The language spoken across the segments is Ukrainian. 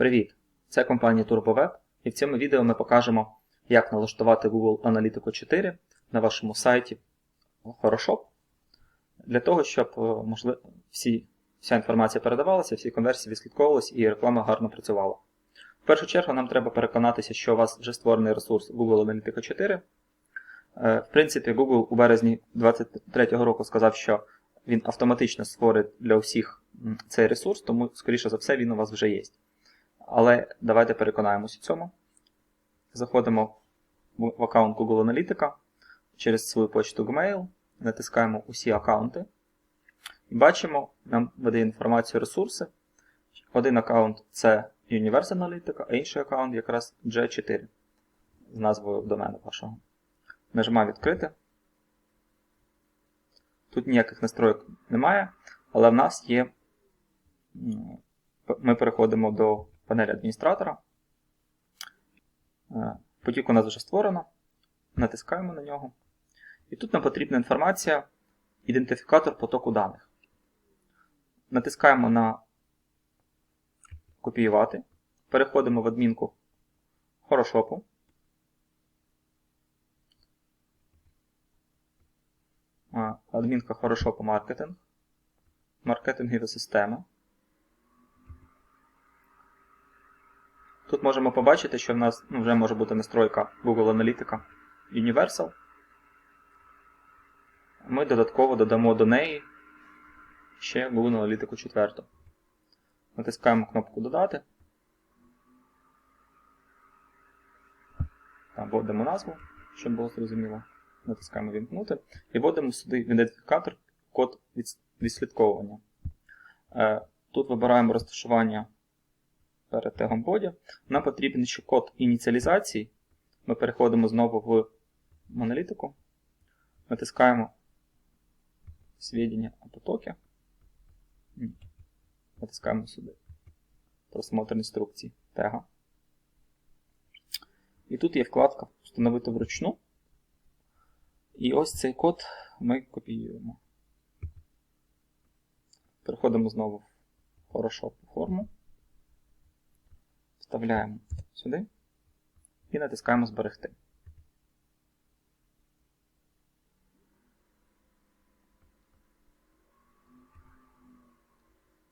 Привіт! Це компанія TurboWeb і в цьому відео ми покажемо, як налаштувати Google Analytics 4 на вашому сайті Хорошо для того, щоб е, можливо, всі, вся інформація передавалася, всі конверсії відслідковувалися і реклама гарно працювала. В першу чергу нам треба переконатися, що у вас вже створений ресурс Google Analytics 4. Е, В принципі, Google у березні 2023 року сказав, що він автоматично створить для усіх цей ресурс, тому, скоріше за все, він у вас вже є. Але давайте переконаємося в цьому. Заходимо в аккаунт Google Аналітика через свою почту Gmail, натискаємо усі аккаунти. І бачимо, нам видає інформацію ресурси. Один аккаунт це Universal Analytica, а інший аккаунт якраз G4 з назвою домену вашого. Нажимаємо відкрити. Тут ніяких настроїк немає, але в нас є. Ми переходимо до панелі адміністратора. Е, Потік у нас вже створено. Натискаємо на нього. І тут нам потрібна інформація, ідентифікатор потоку даних. Натискаємо на копіювати. Переходимо в адмінку Хорошопу. Адмінка Хорошопу маркетинг. Маркетингові системи. Тут можемо побачити, що в нас ну, вже може бути настройка Google Аналітика Universal. Ми додатково додамо до неї ще Google Аналітику 4. Натискаємо кнопку Додати. Там вводимо назву, щоб було зрозуміло. Натискаємо Вімкнути. І вводимо сюди ідентифікатор код відслідковування. Е, Тут вибираємо розташування перед тегом боді. Нам потрібен ще код ініціалізації. Ми переходимо знову в аналітику, натискаємо свідчення о потокі. Натискаємо сюди. Просмотр інструкцій тега. І тут є вкладка Встановити вручну. І ось цей код ми копіюємо. Переходимо знову в Хорошо форму. Вставляємо сюди і натискаємо Зберегти.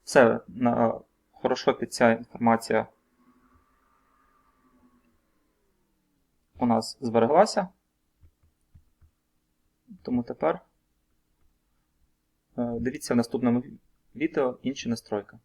Все, на хорошо під ця інформація у нас збереглася. Тому тепер е, дивіться в наступному відео інші настройки.